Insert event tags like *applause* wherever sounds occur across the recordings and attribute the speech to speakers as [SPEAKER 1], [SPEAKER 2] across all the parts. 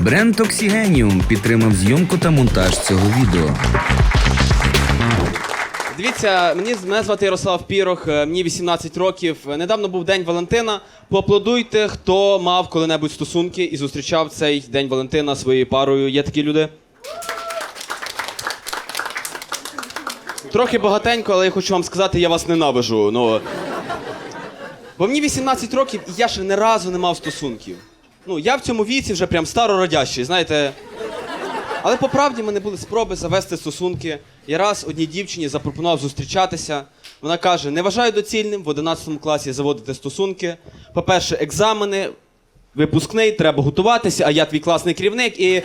[SPEAKER 1] Бренд Оксігеніум підтримав зйомку та монтаж цього відео.
[SPEAKER 2] Дивіться, мені мене звати Ярослав Пірох, е, мені 18 років. Недавно був День Валентина. Поаплодуйте, хто мав коли-небудь стосунки і зустрічав цей День Валентина своєю парою. Є такі люди? Трохи багатенько, але я хочу вам сказати, я вас ненавижу. Ну. Бо мені 18 років, і я ще не разу не мав стосунків. Ну, я в цьому віці вже прям старородящий, знаєте. Але по правді в мене були спроби завести стосунки. Я раз одній дівчині запропонував зустрічатися. Вона каже: не вважаю доцільним в 11 класі заводити стосунки. По-перше, екзамени, випускний, треба готуватися, а я твій класний керівник і.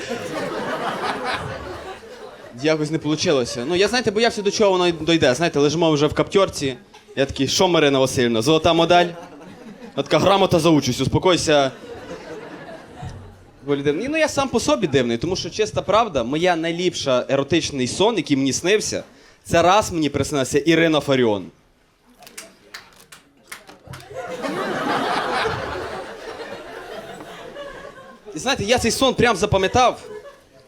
[SPEAKER 2] Якось не вийшло. Ну, я знаєте, боявся, до чого воно дойде. Знаєте, лежимо вже в каптьорці. Я такий, що Марина Васильівна, золота модель? Вона така грамота за участь, успокойся. Доволі. Ну я сам по собі дивний, тому що чиста правда, моя найліпша еротичний сон, який мені снився, це раз мені приснилася Ірина Фаріон. І знаєте, я цей сон прям запам'ятав,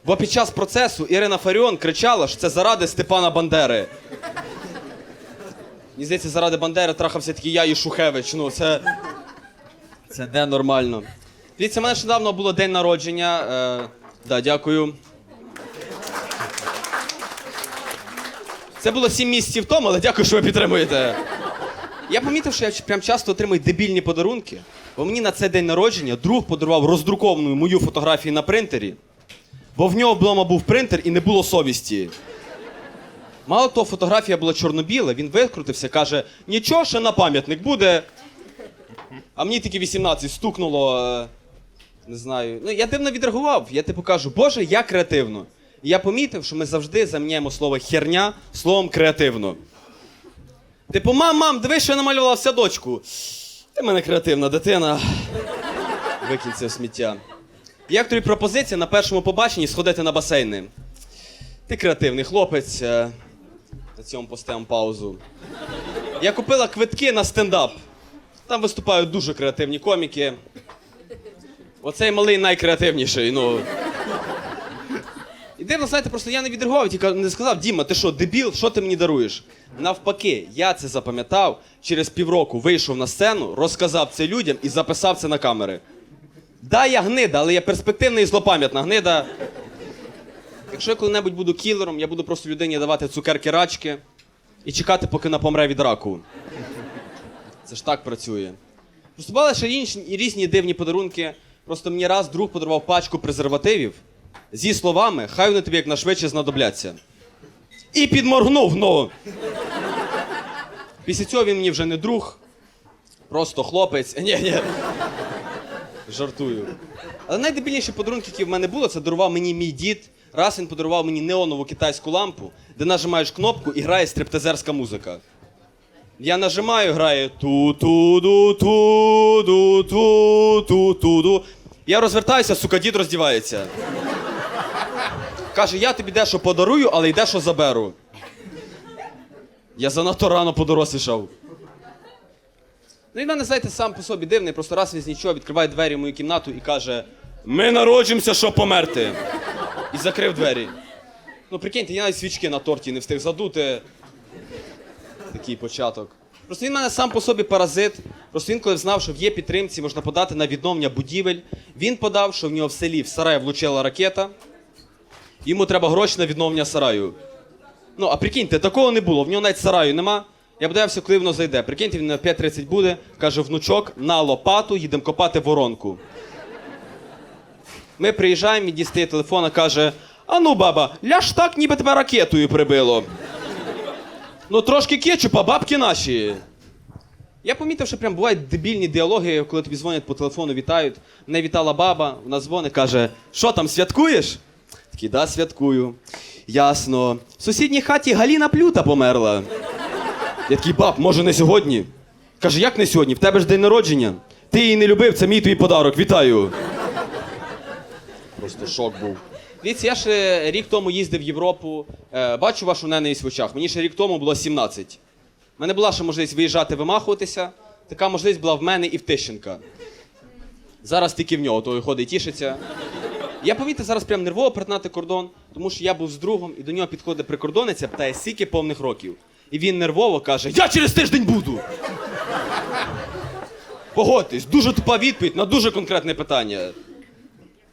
[SPEAKER 2] бо під час процесу Ірина Фаріон кричала, що це заради Степана Бандери. Мені здається, заради Бандери трахався такий я і Шухевич. Ну, це. Це ненормально. Дивіться, в мене недавно було день народження. Е, да, дякую. Це було сім місяців тому, але дякую, що ви підтримуєте. Я помітив, що я прям часто отримую дебільні подарунки, бо мені на цей день народження друг подарував роздруковану мою фотографію на принтері, бо в нього вдома був принтер і не було совісті. Мало того, фотографія була чорно-біла, він викрутився, каже: нічого, ще на пам'ятник буде. А мені тільки 18 стукнуло. е, Не знаю. Ну, я дивно відреагував. Я типу кажу, Боже, я креативно. І я помітив, що ми завжди заміняємо слово херня словом креативно. Типу, мам, мам, дивись, що я намалювала в садочку. Ти мене креативна дитина. Викинь це сміття. Як тобі пропозиція на першому побаченні сходити на басейни? Ти креативний хлопець. Цьому поставимо паузу. Я купила квитки на стендап. Там виступають дуже креативні коміки. Оцей малий найкреативніший. Ну. І дивно, знаєте, просто я не відреагував, тільки не сказав, Діма, ти що, дебіл, що ти мені даруєш? Навпаки, я це запам'ятав, через півроку вийшов на сцену, розказав це людям і записав це на камери. Да, я гнида, але я перспективна і злопам'ятна гнида. Якщо я коли-небудь буду кілером, я буду просто людині давати цукерки рачки і чекати, поки вона помре від раку. Це ж так працює. Просто бували ще інші різні дивні подарунки. Просто мені раз друг подарував пачку презервативів зі словами, хай вони тобі якнайшвидше знадобляться. І підморгнув, ну. Після цього він мені вже не друг, просто хлопець. Ні, ні. Жартую. Але найдебільніші подарунки, які в мене було, це дарував мені мій дід. Раз він подарував мені неонову китайську лампу, де нажимаєш кнопку і грає стриптизерська музика. Я нажимаю, грає ту ту ду ту ду ту ту ту ду Я розвертаюся, сука, дід роздівається. Каже, я тобі дещо подарую, але й дещо заберу. Я занадто рано подорослішав. Ну і мене, знаєте, сам по собі дивний, просто раз він з нічого відкриває двері в мою кімнату і каже: Ми народжуємося, щоб померти. І закрив двері. Ну, прикиньте, я навіть свічки на торті не встиг задути. Такий початок. Просто він в мене сам по собі паразит. Просто він, коли знав, що в є підтримці можна подати на відновлення будівель, він подав, що в нього в селі в сарай влучила ракета. Йому треба гроші на відновлення сараю. Ну, а прикиньте, такого не було. В нього навіть сараю нема. Я боявся, коли воно зайде. Прикиньте, він на 5.30 буде, каже, внучок, на лопату їдемо копати воронку. Ми приїжджаємо, він дістає телефона, каже: А ну, баба, ляж так, ніби тебе ракетою прибило. Ну, трошки кетчупа, бабки наші. Я помітив, що прям бувають дебільні діалоги, коли тобі дзвонять по телефону, вітають. Мене вітала баба, вона дзвонить, каже: Що там, святкуєш? Такий, да, святкую. Ясно. В сусідній хаті Галіна Плюта померла. Я такий, баб, може не сьогодні? Каже, як не сьогодні? В тебе ж день народження. Ти її не любив, це мій твій подарок. Вітаю. Просто шок був. Дивіться, я ще рік тому їздив в Європу. Е, бачу вашу ненависть в очах. Мені ще рік тому було 17. У мене була ще можливість виїжджати, вимахуватися. Така можливість була в мене і в Тищенка. Зараз тільки в нього той ходить тішиться. Я помітив зараз прям нервово перетнати кордон, тому що я був з другом, і до нього підходить прикордонниця, питає, скільки повних років. І він нервово каже: Я через тиждень буду. Погодьтесь, дуже тупа відповідь на дуже конкретне питання.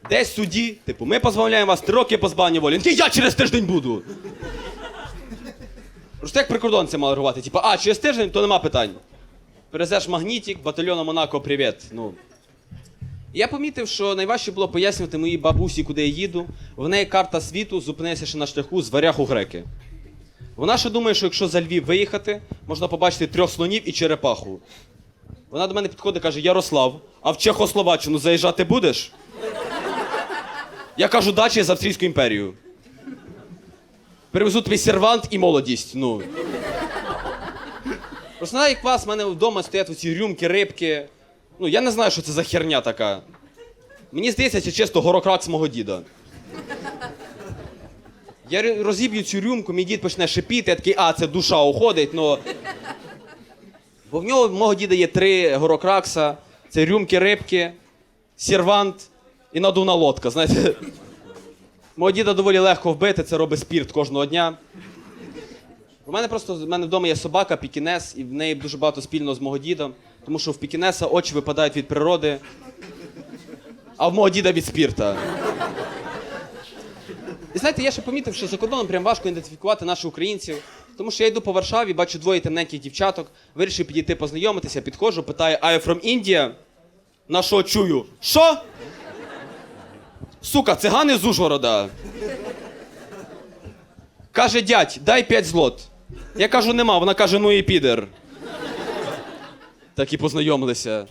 [SPEAKER 2] Десь в суді, типу, ми позбавляємо вас три роки позбавлення волі. Він я через тиждень буду. Просто як прикордонця мали реагувати? Типу, а, через тиждень, то нема питань. Перезеш магнітик, батальйону Монако, привіт. Ну. Я помітив, що найважче було пояснювати моїй бабусі, куди я їду. В неї карта світу зупинися ще на шляху з варягу греки. Вона ще думає, що якщо за Львів виїхати, можна побачити трьох слонів і черепаху. Вона до мене підходить і каже: Ярослав, а в Чехословаччину заїжджати будеш? Я кажу, дачі з Австрійською імперією. Перевезу тобі сервант і молодість. Ну. Просто як вас, в мене вдома стоять оці рюмки, рибки. Ну, я не знаю, що це за херня така. Мені здається, це чисто горокрак з мого діда. Я розіб'ю цю рюмку, мій дід почне шипіти, я такий, а, це душа уходить, но. Бо в нього в мого діда є три горокракса: це рюмки, рибки, сервант і надувна лодка. Знаєте, мого діда доволі легко вбити, це робить спірт кожного дня. У мене просто в мене вдома є собака, пікінес, і в неї дуже багато спільного з мого дідом, тому що в пікінеса очі випадають від природи, а в мого діда від спірта. І знаєте, я ще помітив, що за кордоном прям важко ідентифікувати наших українців, тому що я йду по Варшаві, бачу двоє темненьких дівчаток, вирішив підійти познайомитися, підходжу, питаю, I am from India? На що чую? Що? Сука, цигани з Ужгорода. Каже, дядь, дай 5 злот. Я кажу, нема. Вона каже, ну і підер. Так і познайомилися.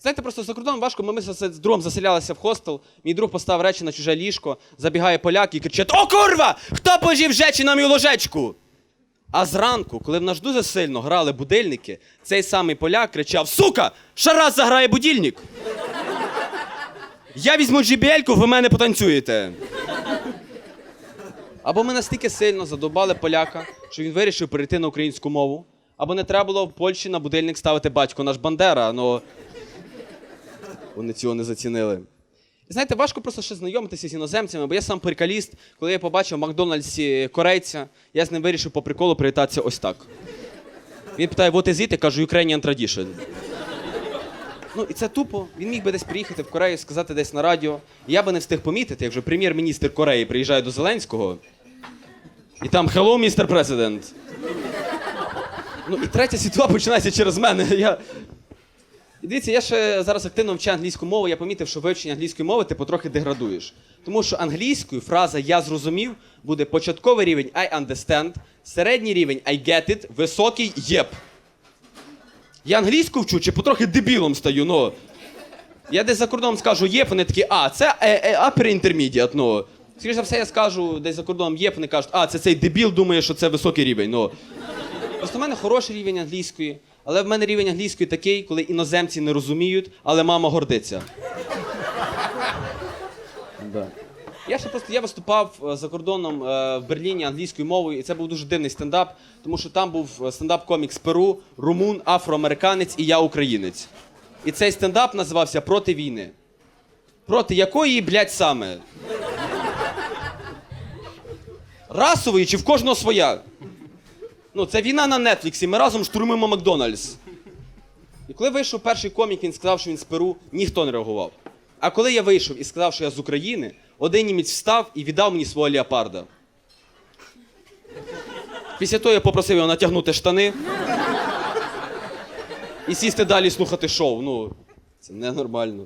[SPEAKER 2] Знаєте, просто за кордоном важко, ми з з другом заселялися в хостел, мій друг поставив речі на чуже ліжко, забігає поляк і кричить: О, курва! Хто пожив жечі на мою ложечку? А зранку, коли в нас дуже сильно грали будильники, цей самий поляк кричав: Сука! Ще раз заграє будильник! Я візьму джібельку, ви мене потанцюєте. Або ми настільки сильно задобали поляка, що він вирішив перейти на українську мову, або не треба було в Польщі на будильник ставити батько наш Бандера, ну вони цього не зацінили. І знаєте, важко просто ще знайомитися з іноземцями, бо я сам приколіст, коли я побачив в Макдональдсі корейця, я з ним вирішив по приколу привітатися ось так. Він питає, what is it? Я кажу, Ukrainian tradition. Ну і це тупо. Він міг би десь приїхати в Корею, сказати десь на радіо. Я би не встиг помітити, як вже прем'єр-міністр Кореї приїжджає до Зеленського. І там Hello, містер президент. Ну і третя світова починається через мене. *laughs* Я... І дивіться, я ще зараз активно вчу англійську мову, я помітив, що вивчення англійської мови ти потрохи деградуєш. Тому що англійською фраза Я зрозумів буде початковий рівень I understand, середній рівень I get it, високий єп. Я англійську вчу чи потрохи дебілом стаю, ну. Я десь за кордоном скажу єп, вони такі, а, це е, е, intermediate, ну. Скоріше за все, я скажу десь за кордоном єп, вони кажуть, а, це цей дебіл думає, що це високий рівень. Ну. Просто в мене хороший рівень англійської, але в мене рівень англійської такий, коли іноземці не розуміють, але мама гордиться. Да. Я ще просто я виступав е, за кордоном е, в Берліні англійською мовою, і це був дуже дивний стендап, тому що там був е, стендап-комік з Перу, румун, афроамериканець і я українець. І цей стендап називався Проти війни. Проти якої, блядь, саме? Расової чи в кожного своя? Ну, це війна на Нетфліксі, ми разом штурмуємо Макдональдс. І коли вийшов перший комік, він сказав, що він з Перу, ніхто не реагував. А коли я вийшов і сказав, що я з України, один німець встав і віддав мені свого леопарда. Після того я попросив його натягнути штани і сісти далі слухати шоу. Ну, це ненормально.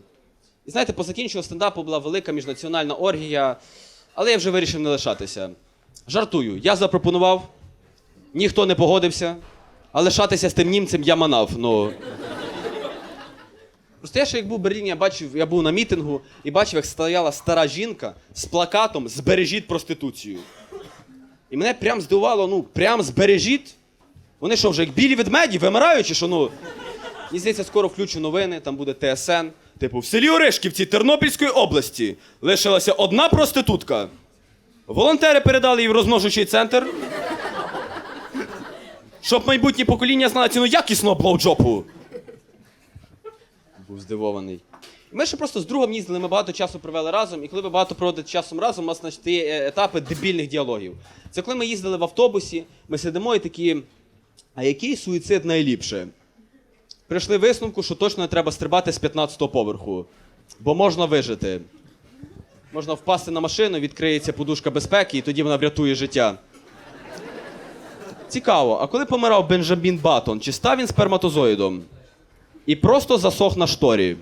[SPEAKER 2] І знаєте, по закінченню стендапу була велика міжнаціональна оргія, але я вже вирішив не лишатися. Жартую, я запропонував, ніхто не погодився, а лишатися з тим німцем я манав. Ну. Просто я ще як був в Берліні, я бачив, я був на мітингу і бачив, як стояла стара жінка з плакатом Збережіть проституцію. І мене прям здивувало, ну, прям збережіть. Вони що, вже як білі ведмеді, вимирають, чи що, ну. Мені здається, скоро включу новини, там буде ТСН. Типу, в селі Оришківці Тернопільської області лишилася одна проститутка. Волонтери передали їй в розмножучий центр. Щоб майбутнє покоління знало ціну якісного блоуджопу. Був здивований. Ми ще просто з другом їздили, ми багато часу провели разом, і коли ви багато проводите часом разом, у нас є е, етапи дебільних діалогів. Це коли ми їздили в автобусі, ми сидимо і такі. А який суїцид найліпше? Прийшли висновку, що точно не треба стрибати з 15-го поверху, бо можна вижити. Можна впасти на машину, відкриється подушка безпеки, і тоді вона врятує життя. Цікаво, а коли помирав Бенджамін Баттон, чи став він сперматозоїдом? І просто засох на шторі.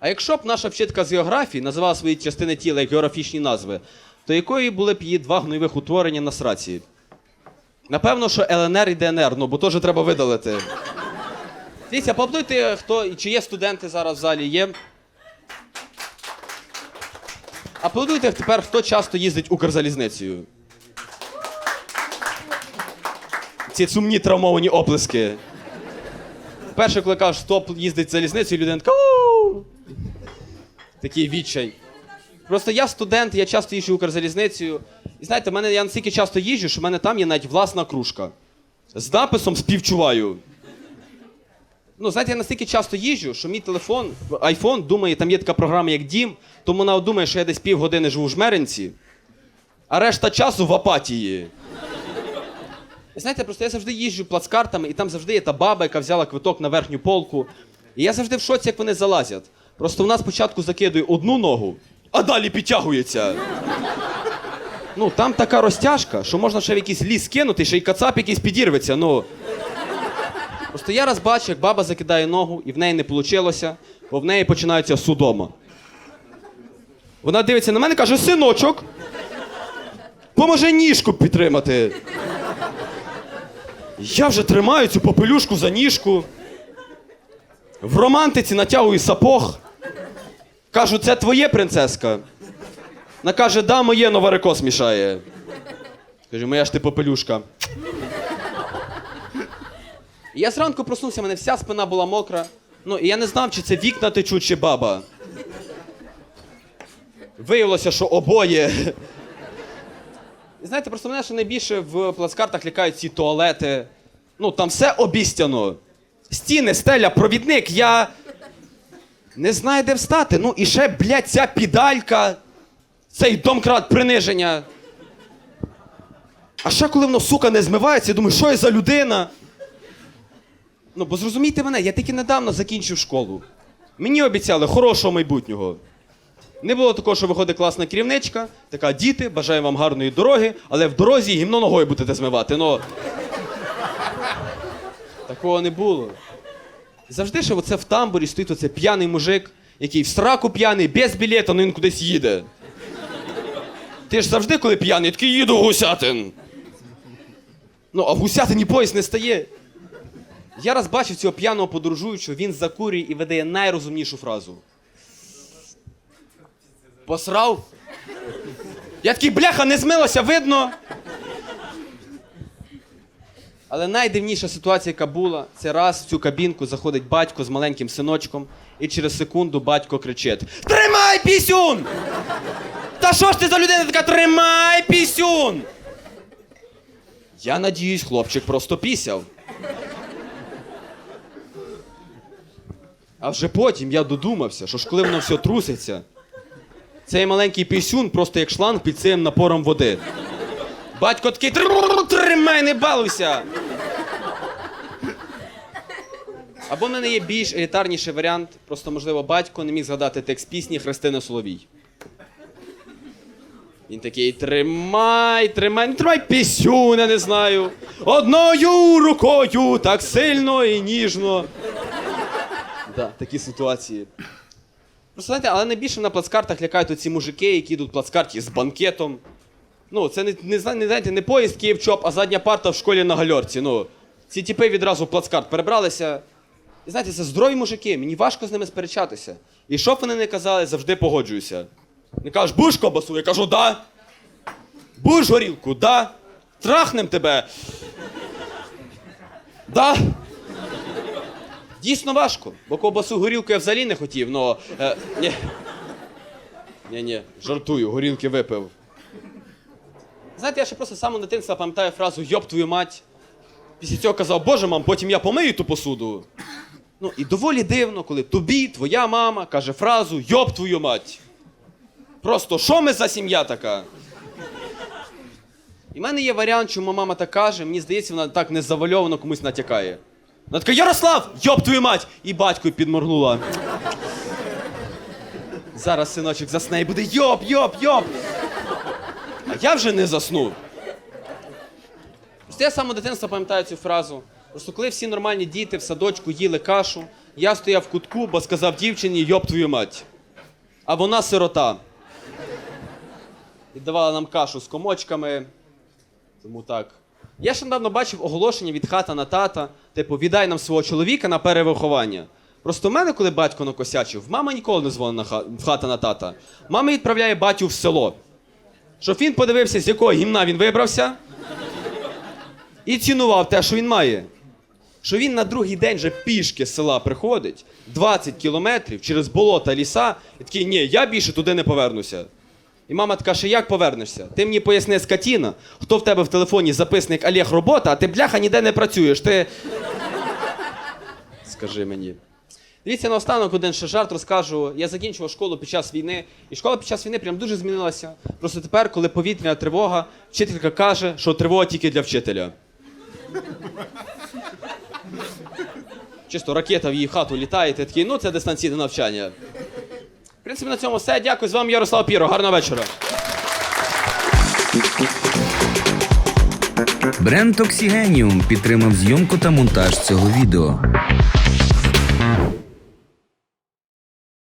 [SPEAKER 2] А якщо б наша вчителька з географії називала свої частини тіла як географічні назви, то якої були б її два гнойових утворення на сраці? Напевно, що ЛНР і ДНР, ну бо теж треба видалити. Дивіться, поаплодуйте, хто, чи є студенти зараз в залі, є. Аплодуйте тепер, хто часто їздить Укрзалізницею. Ці сумні травмовані оплески. Перше, коли кажеш, стоп їздить залізницею, людина така. Такий відчай. Просто я студент, я часто їжджу Укрзалізницею. І знаєте, мене я настільки часто їжджу, що в мене там є навіть власна кружка. З написом співчуваю. Ну, знаєте, я настільки часто їжджу, що мій телефон, айфон, думає, там є така програма, як Дім, тому вона думає, що я десь півгодини живу в жмеринці, а решта часу в апатії. Знаєте, просто я завжди їжджу плацкартами, і там завжди є та баба, яка взяла квиток на верхню полку. І я завжди в шоці, як вони залазять. Просто вона спочатку закидує одну ногу, а далі підтягується. Ну, там така розтяжка, що можна ще в якийсь ліс кинути, ще й кацап якийсь підірветься. Ну. Просто я раз бачу, як баба закидає ногу, і в неї не вийшло, бо в неї починається судома. Вона дивиться на мене і каже: синочок, поможи ніжку підтримати. Я вже тримаю цю попелюшку за ніжку. В романтиці натягую сапог. Кажу, це твоє принцеска. Вона каже, да, моє но варикос мішає. Кажу, моя ж ти попелюшка. Я зранку проснувся, мене вся спина була мокра. Ну, і я не знав, чи це вікна течуть, чи баба. Виявилося, що обоє. Знаєте, просто мене ще найбільше в плацкартах лякають ці туалети. Ну, там все обістяно. Стіни, стеля, провідник, я не знаю, де встати. Ну, і ще, блядь, ця підалька, цей домкрат приниження. А ще коли воно, сука, не змивається, я думаю, що я за людина? Ну, бо зрозумійте мене, я тільки недавно закінчив школу. Мені обіцяли хорошого майбутнього. Не було такого, що виходить класна керівничка, така діти, бажаю вам гарної дороги, але в дорозі гімно ногою будете змивати. Ну... Такого не було. Завжди ще оце в тамбурі стоїть оце п'яний мужик, який в сраку п'яний, без білета, ну він кудись їде. Ти ж завжди, коли п'яний, такий їду Гусятин. Ну, а в Гусятині поїзд не стає. Я раз бачив цього п'яного подорожуючого, він закурює і видає найрозумнішу фразу. Посрав? Я такий, бляха, не змилося, видно. Але найдивніша ситуація, яка була, це раз в цю кабінку заходить батько з маленьким синочком, і через секунду батько кричить: Тримай пісюн! Та що ж ти за людина така? Тримай пісюн! Я надіюсь, хлопчик просто пісяв. А вже потім я додумався, що ж коли воно все труситься, цей маленький пісюн просто як шланг під цим напором води. Батько такий «Трррр, тримай, не балуйся. Або в мене є більш елітарніший варіант, просто, можливо, батько не міг згадати текст пісні Христини Соловій. Він такий: тримай, тримай, не тримай пісюн, не знаю. Одною рукою так сильно і ніжно. Да, такі ситуації. Просто знаєте, але найбільше на плацкартах лякають оці мужики, які йдуть в плацкарті з банкетом. Ну, це не, не, не, знаєте, не поїзд Київ-Чоп, а задня парта в школі на гальорці. Ну, ці тіпи відразу в плацкарт перебралися. І знаєте, це здорові мужики, мені важко з ними сперечатися. І що б вони не казали, завжди погоджуюся. Не кажеш, будеш кобасу? Я кажу, да. Будеш горілку, да. Трахнем тебе. Да. Дійсно важко, бо ковбасу горілку я взагалі не хотів, но. Е, ні. ні, жартую, горілки випив. Знаєте, я ще просто самого дитинства пам'ятаю фразу Йоб твою мать. Після цього казав, боже мам, потім я помию ту посуду. Ну і доволі дивно, коли тобі твоя мама каже фразу Йоб твою мать. Просто що ми за сім'я така? І в мене є варіант, чому мама так каже, мені здається, вона так незавальовано комусь натякає. Вона така, Ярослав, йоб твою мать! І батько підморгнула. Зараз синочок засне і буде йоб, йоб, йоб. А я вже не засну. Просто я з самого пам'ятаю цю фразу. Просто коли всі нормальні діти в садочку їли кашу, я стояв в кутку, бо сказав дівчині йоб твою мать. А вона сирота. І давала нам кашу з комочками. Тому так. Я ще недавно бачив оголошення від хата на тата, типу, віддай нам свого чоловіка на перевиховання. Просто в мене, коли батько накосячив, мама ніколи не дзвонила в хата на тата. Мама відправляє батю в село. Щоб він подивився, з якого гімна він вибрався, і цінував те, що він має. Що він на другий день вже пішки з села приходить, 20 кілометрів через болота, ліса, і такий, ні, я більше туди не повернуся. І мама така, що як повернешся? Ти мені поясни, скотіна, хто в тебе в телефоні записник Олег Робота, а ти бляха ніде не працюєш. Ти. *laughs* Скажи мені. Дивіться, наостанок один ще жарт розкажу. Я закінчував школу під час війни, і школа під час війни прям дуже змінилася. Просто тепер, коли повітряна тривога, вчителька каже, що тривога тільки для вчителя. Чисто ракета в її хату літає, ти такий, ну це дистанційне навчання. Принципі, на цьому все. Дякую. З вами Ярослав Піро. Гарного вечора.
[SPEAKER 1] Бренд Оксігеніум підтримав зйомку та монтаж цього відео.